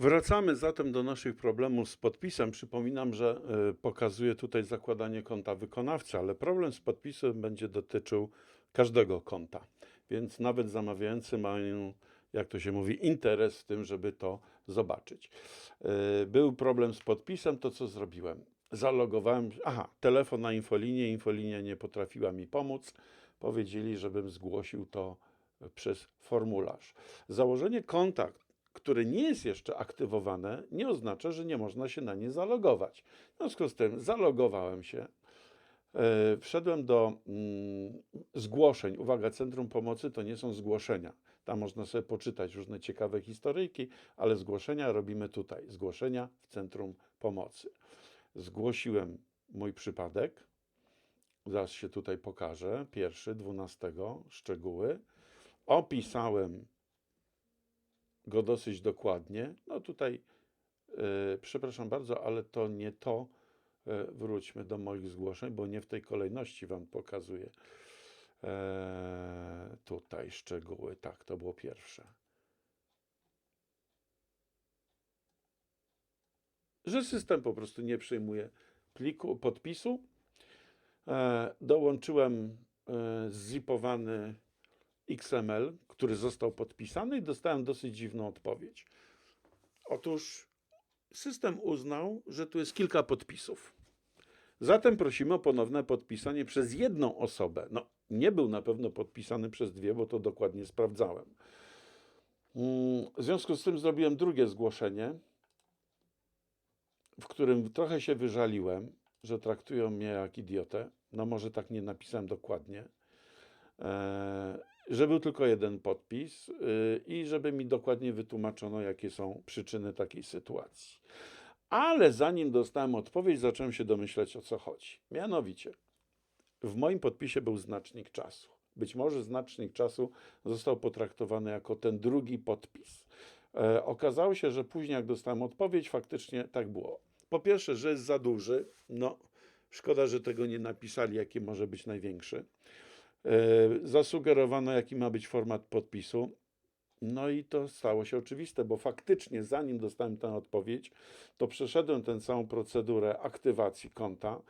Wracamy zatem do naszych problemów z podpisem. Przypominam, że y, pokazuję tutaj zakładanie konta wykonawcy, ale problem z podpisem będzie dotyczył każdego konta. Więc nawet zamawiający mają, jak to się mówi, interes w tym, żeby to zobaczyć. Y, Był problem z podpisem, to co zrobiłem? Zalogowałem, aha, telefon na infolinię, infolinia nie potrafiła mi pomóc. Powiedzieli, żebym zgłosił to przez formularz. Założenie konta, które nie jest jeszcze aktywowane, nie oznacza, że nie można się na nie zalogować. W związku z tym zalogowałem się, e, wszedłem do mm, zgłoszeń. Uwaga, Centrum Pomocy to nie są zgłoszenia. Tam można sobie poczytać różne ciekawe historyjki, ale zgłoszenia robimy tutaj. Zgłoszenia w Centrum Pomocy. Zgłosiłem mój przypadek. Zaraz się tutaj pokażę. Pierwszy, 12, szczegóły. Opisałem go dosyć dokładnie. No tutaj, e, przepraszam bardzo, ale to nie to. E, wróćmy do moich zgłoszeń, bo nie w tej kolejności Wam pokazuję. E, tutaj szczegóły. Tak, to było pierwsze. Że system po prostu nie przyjmuje pliku, podpisu. Dołączyłem e, zipowany XML, który został podpisany i dostałem dosyć dziwną odpowiedź. Otóż system uznał, że tu jest kilka podpisów. Zatem prosimy o ponowne podpisanie przez jedną osobę. No, nie był na pewno podpisany przez dwie, bo to dokładnie sprawdzałem. Mm, W związku z tym zrobiłem drugie zgłoszenie, w którym trochę się wyżaliłem, że traktują mnie jak idiotę. No może tak nie napisałem dokładnie. Eee, że był tylko jeden podpis yy, i żeby mi dokładnie wytłumaczono, jakie są przyczyny takiej sytuacji. Ale zanim dostałem odpowiedź, zacząłem się domyślać, o co chodzi. Mianowicie, w moim podpisie był znacznik czasu. Być może znacznik czasu został potraktowany jako ten drugi podpis. E, okazało się, że później, jak dostałem odpowiedź, faktycznie tak było. Po pierwsze, że jest za duży. No, szkoda, że tego nie napisali, jaki może być największy. E, Zasugerowano, jaki ma być format podpisu. No i to stało się oczywiste, bo faktycznie, zanim dostałem tę odpowiedź, to przeszedłem tę całą procedurę aktywacji konta,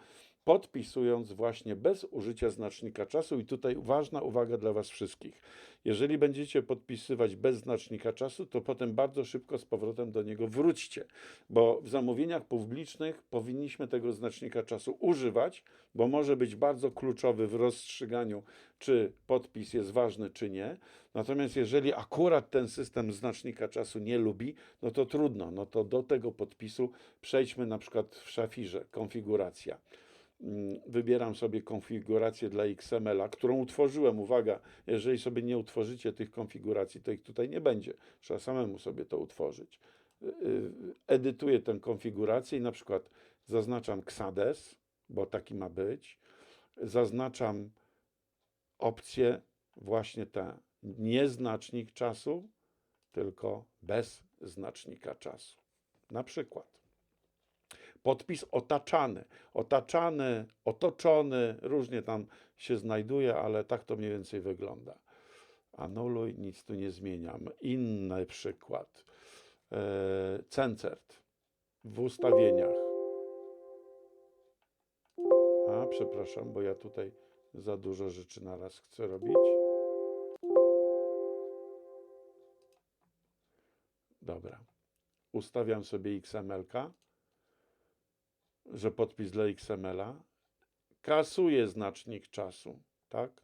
podpisując właśnie bez użycia znacznika czasu. I tutaj ważna uwaga dla Was wszystkich. Jeżeli będziecie podpisywać bez znacznika czasu, to potem bardzo szybko z powrotem do niego wróćcie, bo w zamówieniach publicznych powinniśmy tego znacznika czasu używać, bo może być bardzo kluczowy w rozstrzyganiu, czy podpis jest ważny, czy nie. Natomiast jeżeli akurat ten system znacznika czasu nie lubi, no to trudno, no to do tego podpisu przejdźmy na przykład w szafirze, konfiguracja. Mm, Wybieram sobie konfigurację dla XML-a, którą utworzyłem. Uwaga, jeżeli sobie nie utworzycie tych konfiguracji, to ich tutaj nie będzie. Trzeba samemu sobie to utworzyć. Y, y, Edytuję tę konfigurację i na przykład zaznaczam XADES, bo taki ma być. Zaznaczam opcję właśnie tę nie znacznik czasu, tylko bez znacznika czasu. Na przykład podpis otaczany, otaczany, otoczony, różnie tam się znajduje, ale tak to mniej więcej wygląda. Anuluj, nic tu nie zmieniam. Inny przykład. E, Cencert w ustawieniach. A, przepraszam, bo ja tutaj za dużo rzeczy naraz chcę robić. Dobra. Ustawiam sobie XML-ka że podpis dla XML-a, kasuję znacznik czasu, tak?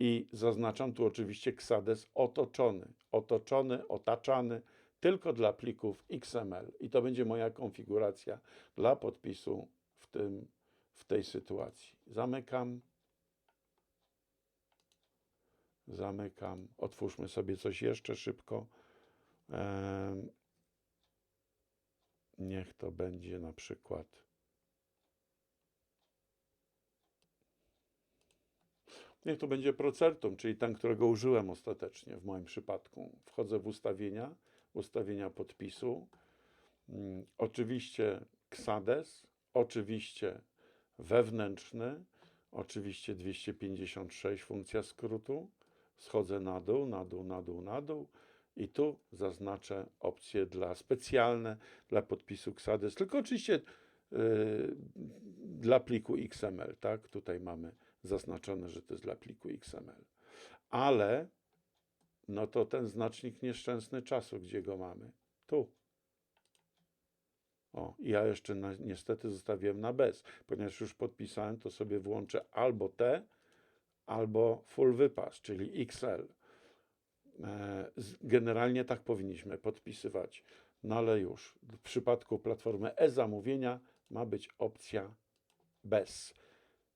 I zaznaczam tu oczywiście XADES otoczony, otoczony, otaczany, tylko dla plików XML. I to będzie moja konfiguracja dla podpisu w, tym, w tej sytuacji. Zamykam. Zamykam. Otwórzmy sobie coś jeszcze szybko. Niech to będzie na przykład. Niech to będzie Procertum, czyli ten, którego użyłem ostatecznie w moim przypadku. Wchodzę w ustawienia, ustawienia podpisu. Mm, Oczywiście XADES, oczywiście wewnętrzny, oczywiście 256 funkcja skrótu. Schodzę na dół, na dół, na dół, na dół I tu zaznaczę opcje dla specjalne dla podpisu XADES, tylko oczywiście y, dla pliku XML, tak? Tutaj mamy zaznaczone, że to jest dla pliku XML. Ale no to ten znacznik nieszczęsny czasu, gdzie go mamy? Tu. O, ja jeszcze na, niestety zostawiłem na bez, ponieważ już podpisałem, to sobie włączę albo T, albo full wypas, czyli XL. E, Generalnie tak powinniśmy podpisywać, no ale już w przypadku platformy e-zamówienia ma być opcja bez.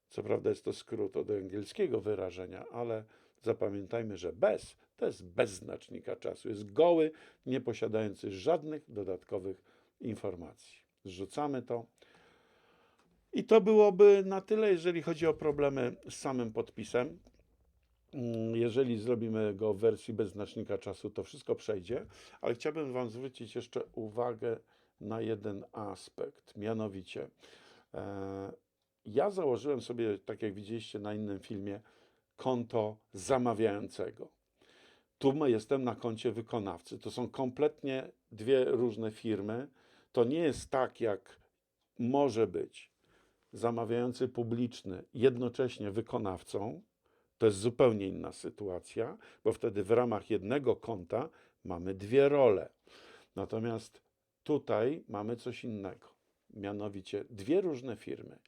Co prawda jest to skrót od angielskiego wyrażenia, ale zapamiętajmy, że bez to jest bez znacznika czasu. Jest goły, nie posiadający żadnych dodatkowych informacji. Zrzucamy to. I to byłoby na tyle, jeżeli chodzi o problemy z samym podpisem. Mm, Jeżeli zrobimy go w wersji bez znacznika czasu, to wszystko przejdzie, ale chciałbym Wam zwrócić jeszcze uwagę na jeden aspekt, mianowicie e, ja założyłem sobie, tak jak widzieliście na innym filmie, konto zamawiającego. Tu jestem na koncie wykonawcy. To są kompletnie dwie różne firmy. To nie jest tak, jak może być zamawiający publiczny jednocześnie wykonawcą. To jest zupełnie inna sytuacja, bo wtedy w ramach jednego konta mamy dwie role. Natomiast tutaj mamy coś innego, mianowicie dwie różne firmy.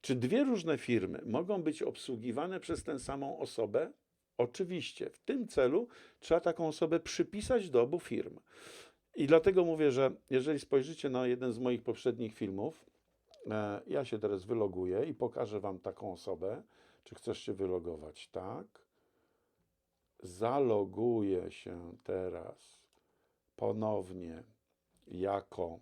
Czy dwie różne firmy mogą być obsługiwane przez tę samą osobę? Oczywiście. W tym celu trzeba taką osobę przypisać do obu firm. I dlatego mówię, że jeżeli spojrzycie na jeden z moich poprzednich filmów, e, ja się teraz wyloguję i pokażę Wam taką osobę. Czy chcesz się wylogować? Tak. Zaloguję się teraz ponownie jako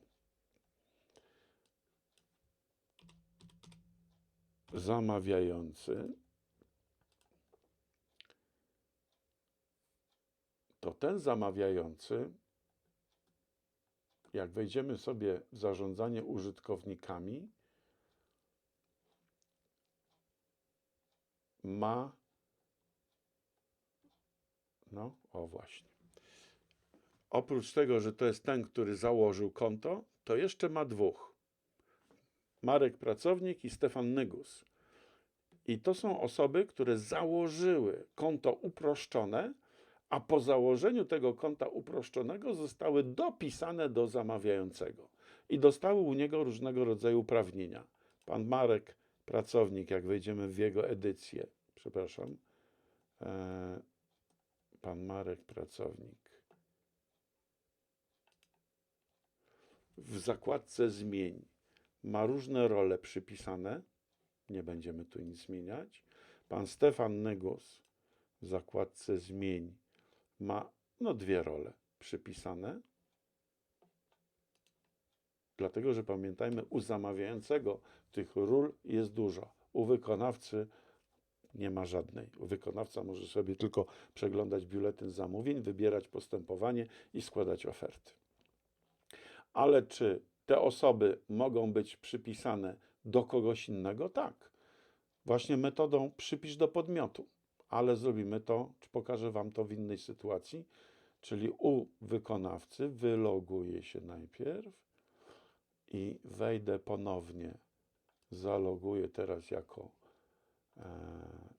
zamawiający. To ten zamawiający, jak wejdziemy sobie w zarządzanie użytkownikami, ma. No, o właśnie. Oprócz tego, że to jest ten, który założył konto, to jeszcze ma dwóch. Marek Pracownik i Stefan Nygus. I to są osoby, które założyły konto uproszczone, a po założeniu tego konta uproszczonego zostały dopisane do zamawiającego i dostały u niego różnego rodzaju uprawnienia. Pan Marek Pracownik, jak wejdziemy w jego edycję, przepraszam, e, pan Marek Pracownik. W zakładce zmień ma różne role przypisane, nie będziemy tu nic zmieniać. Pan Stefan Nygus w zakładce zmień ma no dwie role przypisane. Dlatego, że pamiętajmy, u zamawiającego tych ról jest dużo. U wykonawcy nie ma żadnej. Wykonawca może sobie tylko przeglądać biuletyn zamówień, wybierać postępowanie i składać oferty. Ale czy te osoby mogą być przypisane do kogoś innego? Tak. Właśnie metodą przypisz do podmiotu. Ale zrobimy to, czy pokażę Wam to w innej sytuacji, czyli u wykonawcy wyloguję się najpierw i wejdę ponownie. Zaloguję teraz jako, e,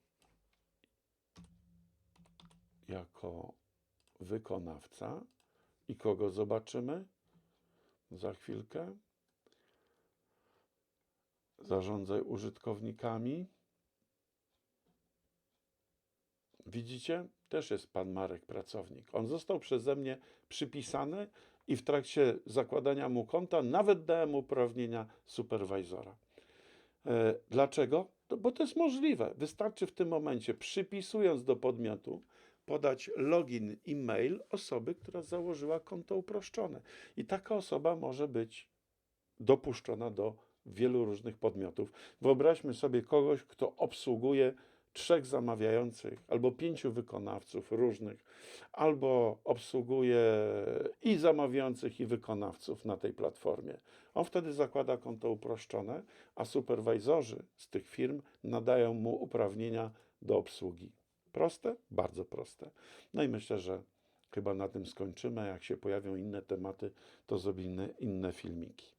jako wykonawca. I kogo zobaczymy za chwilkę? Zarządzaj użytkownikami. Widzicie? Też jest pan Marek pracownik. On został przeze mnie przypisany i w trakcie zakładania mu konta nawet dałem uprawnienia superwajzora. E, Dlaczego? To, bo to jest możliwe. Wystarczy w tym momencie, przypisując do podmiotu, podać login i mail osoby, która założyła konto uproszczone. I taka osoba może być dopuszczona do wielu różnych podmiotów. Wyobraźmy sobie kogoś, kto obsługuje trzech zamawiających albo pięciu wykonawców różnych, albo obsługuje i zamawiających, i wykonawców na tej platformie. On wtedy zakłada konto uproszczone, a superwajzorzy z tych firm nadają mu uprawnienia do obsługi. Proste? Bardzo proste. No i myślę, że chyba na tym skończymy. Jak się pojawią inne tematy, to zrobimy inne filmiki.